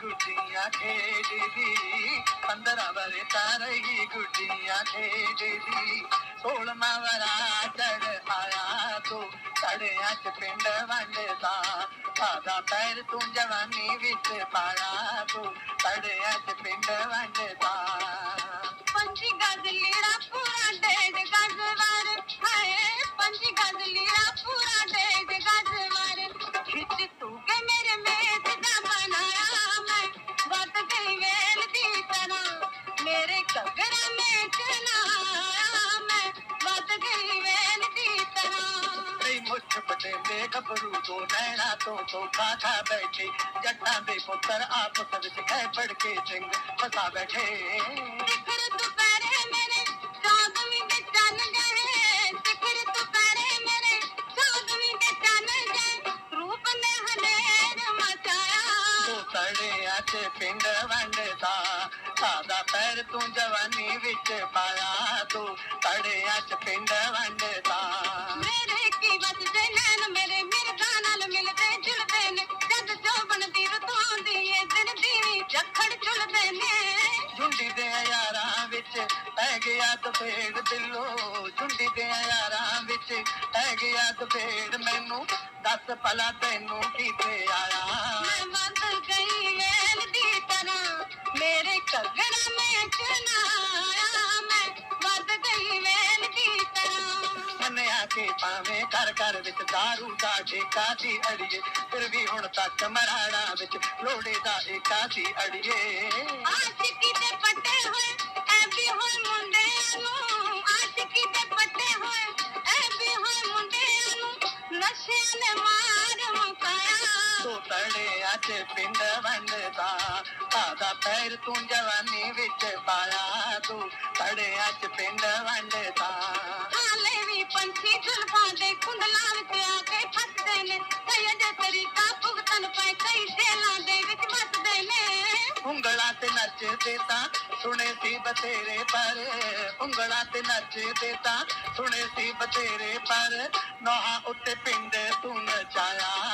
ਗੁੱਡੀਆਂ ਖੇਡਦੀ, ਪੰਦਰਾਂ ਵਰੇ ਤਾਂ ਰਹੀ ਗੁੱਡੀਆਂ ਖੇਡਦੀ। ਸੋਲਮਾ ਵਰਾ ਚੜ ਆਇਆ ਤੂੰ ਸੜਿਆਂ ਚ ਪਿੰਡ ਵੰਡਦਾ। ਸਾਦਾ ਪੈਰ ਤੂੰ ਜਵਾਨੀ ਵਿੱਚ ਪਾਇਆ ਤੂੰ ਸੜਿਆਂ ਚ ਪਿੰਡ ਵੰਡਦਾ। ਪੰਜੀ ਗਜ਼ ਲੀੜਾ ਪੂਰਾ ਡੇਢ ਪਟੇਲੇ ਗੱਭਰੂ ਤੋਂ ਨੈਣਾ ਤੋਂ ਤੋਂ ਖਾ ਬੈਠੇ। ਜੱਟਾਂ ਦੇ ਪੁੱਤਰ ਆਪਸ ਵਿੱਚ ਕਹਿ ਪੜ ਕੇ ਸਿੰਘ ਫਸਾ ਬੈਠੇ। ਸਿਖਰ ਦੁਪਹਿਰੇ ਮੇਰੇ ਚੌਦਵੀਂ ਦੇ ਚੰਨ ਗਏ ਸਿਖਰ ਦੁਪਹਿਰੇ ਮੇਰੇ ਚੌਦਵੀਂ ਦੇ ਚੰਨ ਗਏ ਰੂਪ ਨੇ ਹਨੇਰ ਮਚਾਇਆ। ਤੂੰ ਸੜਿਆਂ ਚ ਪਿੰਡ ਵੰਡਦਾ ਸਾਦਾ ਪੈਰ ਤੂੰ ਜਵਾਨੀ ਵਿੱਚ ਪਾਇਆ। ਤੂੰ ਸੜਿਆਂ ਚ ਪਿੰਡ ਵੰਡਦਾ। ਤਫੇੜ ਦਿਲੋਂ ਝੁੰਡੀ ਦੇ ਯਾਰਾਂ ਵਿੱਚ ਪੈ ਗਿਆ ਤਫੇੜ ਮੈਨੂੰ ਦੱਸ ਭਲਾ ਤੈਨੂੰ ਕਿਤੇ ਆਇਆ? ਮੈਂ ਵੱਧ ਗਈ ਵੇਲ ਦੀ ਤਰ੍ਹਾਂ ਮੇਰੇ ਘੱਗਰਾ ਮੇਚ ਲਾਇਆ ਮੈਂ ਵੱਧ ਗਈ ਵੇਲ ਦੀ ਤਰ੍ਹਾਂ। ਮੰਨਿਆ ਕਿ ਭਾਵੇਂ ਘਰ ਘਰ ਵਿੱਚ दारू ਦਾ ਠੇਕਾ ਸੀ ਅੜੀਏ ਫਿਰ ਵੀ ਹੁਣ ਤੱਕ ਮਰਾਣਾ ਵਿੱਚ ਲੋੜੇ ਦਾ ਏਕਾ ਸੀ ਅੜੀਏ। ਆਸ਼ਿਕੀ ਦੇ ਪੱਟੇ ਹੋਏ ਤੂੰ ਤੜਿਆਂ ਚ ਪਿੰਡ ਵੰਡਦਾ ਸਾਦਾ ਪੈਰ ਤੂੰ ਜਵਾਨੀ ਵਿੱਚ ਪਾਇਆ। ਤੂੰ ਤੜਿਆਂ ਚ ਪਿੰਡ ਵੰਡਦਾ। ਹਾਲੇ ਵੀ ਪੰਛੀ ਝੁਲਫਾਂ ਦੇ ਕੁੰਡਲਾਂ ਵਿੱਚ ਆ ਕੇ ਫਸਦੇ ਉਂਗਲਾਂ ਤੇ ਨੱਚਦੇ ਤਾਂ ਸੁਣੇ ਸੀ ਬਥੇਰੇ ਪਰ, ਉਂਗਲਾਂ ਤੇ ਨੱਚਦੇ ਤਾਂ ਸੁਣੇ ਸੀ ਬਥੇਰੇ ਪਰ, ਨੋਹਾਂ ਉੱਤੇ ਪਿੰਡ ਤੂੰ ਨਚਾਇਆ।